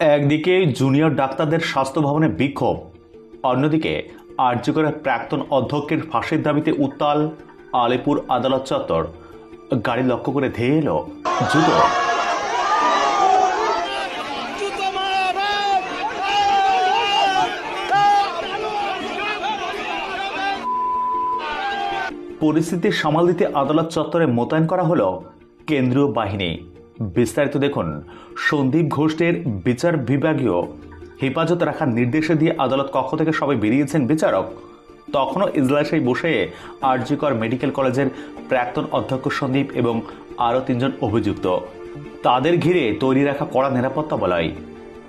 একদিকে জুনিয়র ডাক্তারদের স্বাস্থ্য ভবনে বিক্ষোভ, অন্যদিকে আর্যকরের প্রাক্তন অধ্যক্ষের ফাঁসির দাবিতে উত্তাল আলিপুর আদালত চত্বর। গাড়ি লক্ষ্য করে ধেয়ে এলো জুতো। পরিস্থিতি সামাল দিতে আদালত চত্বরে মোতায়েন করা হলো কেন্দ্রীয় বাহিনী। বিস্তারিত দেখুন। সন্দীপ ঘোষের বিচার বিভাগীয় হেফাজত রাখার নির্দেশে দিয়ে আদালত কক্ষ থেকে সবাই বেরিয়েছেন বিচারক। তখনও ইজলাসেই বসে আরজিকর মেডিকেল কলেজের প্রাক্তন অধ্যক্ষ সন্দীপ এবং আরও তিনজন অভিযুক্ত। তাদের ঘিরে তৈরি রাখা কড়া নিরাপত্তা বলয়।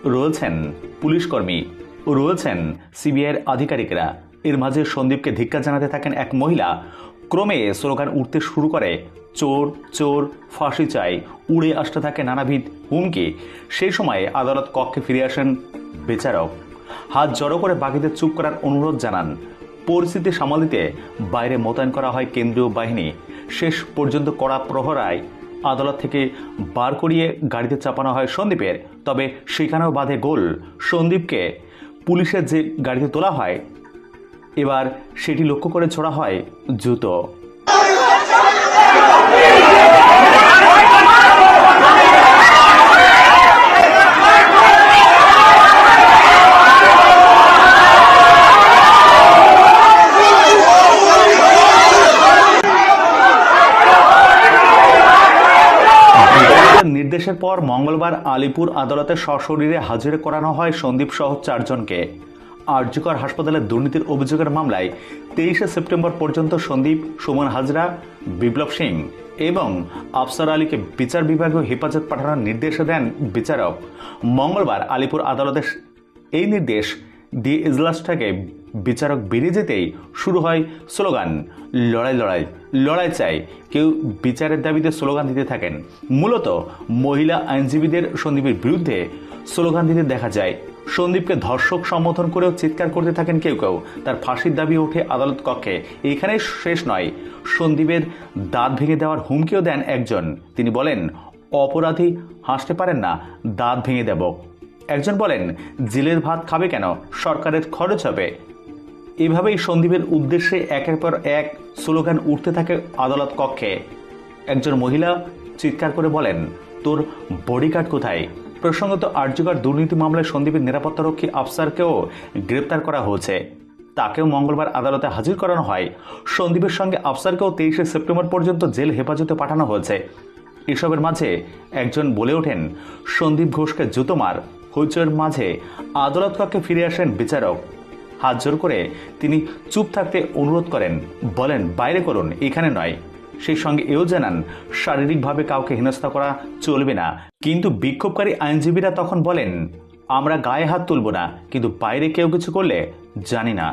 রয়েছেন পুলিশকর্মী রয়েছেন সিবিআইয়ের আধিকারিকরা। এর মাঝে সন্দীপকে ধিক্কার জানাতে থাকেন এক মহিলা। ক্রমে স্লোগান উঠতে শুরু করে, চোর চোর, ফাঁসি চাই, উড়ে আসতে থাকে নানাবিধ হুমকি। সেই সময় আদালত কক্ষে ফিরে আসেন বিচারক। হাত জড়ো করে বাকিদের চুপ করার অনুরোধ জানান। পরিস্থিতি সামাল দিতে বাইরে মোতায়েন করা হয় কেন্দ্রীয় বাহিনী। শেষ পর্যন্ত কড়া প্রহরায় আদালত থেকে বার করিয়ে গাড়িতে চাপানো হয় সন্দীপের। তবে সেখানেও বাধে গোল। সন্দীপকে পুলিশের যে গাড়িতে তোলা হয় এবার সেটি লক্ষ্য করে ছোড়া হয় জুতো। নির্দেশের পর মঙ্গলবার আলিপুর আদালতে সশরীরে হাজির করানো হয় সন্দীপ সহ চারজনকে। আর্যকর হাসপাতালে দুর্নীতির অভিযোগের মামলায় তেইশে সেপ্টেম্বর পর্যন্ত সন্দীপ, সুমন হাজরা, বিপ্লব সিং এবং আফসার আলীকে বিচার বিভাগীয় হেফাজত পাঠানোর নির্দেশ দেন বিচারক। মঙ্গলবার আলিপুর আদালতের এই নির্দেশ দিয়ে ইজলাসটাকে বিচারক বেরিয়ে যেতেই শুরু হয় স্লোগান, লড়াই লড়াই লড়াই চাই। কেউ বিচারের দাবিতে স্লোগান দিতে থাকেন। মূলত মহিলা আইনজীবীদের সন্দীপের বিরুদ্ধে স্লোগান দিতে দেখা যায় সন্দীপকে ধর্ষক সম্বোধন করেও চিৎকার করতে থাকেন কেউ কেউ। তার ফাঁসির দাবি ওঠে আদালত কক্ষে। এখানে শেষ নয়। সন্দীপের দাঁত ভেঙে দেওয়ার হুমকিও দেন একজন। তিনি বলেন, অপরাধী হাসতে পারেন না, দাঁত ভেঙে দেব। একজন বলেন, জেলের ভাত খাবে কেন? সরকারের খরচ হবে। এভাবেই সন্দীপের উদ্দেশ্যে একের পর এক স্লোগান উঠতে থাকে আদালত কক্ষে। একজন মহিলা চিৎকার করে বলেন, তোর বডিগার্ড কোথায়? প্রসঙ্গত আর্যকর দুর্নীতি মামলায় সন্দীপের নিরাপত্তারক্ষী আফসারকেও গ্রেপ্তার করা হয়েছে। তাকেও মঙ্গলবার আদালতে হাজির করানো হয়। সন্দীপের সঙ্গে আফসারকেও তেইশে সেপ্টেম্বর পর্যন্ত জেল হেফাজতে পাঠানো হয়েছে। এসবের মাঝে একজন বলে ওঠেন, সন্দীপ ঘোষকে জুতো মার। হইচয়ের মাঝে আদালত কক্ষে ফিরে আসেন বিচারক। হাত জোর করে তিনি চুপ থাকতে অনুরোধ করেন, বলেন, বাইরে করুন, এখানে নয়। সেই সঙ্গে এও জানান, শারীরিকভাবে কাউকে হেনস্থা করা চলবে না। কিন্তু বিক্ষোভকারী আইনজীবীরা তখন বলেন, আমরা গায়ে হাত তুলব না, কিন্তু বাইরে কেউ কিছু করলে জানি না।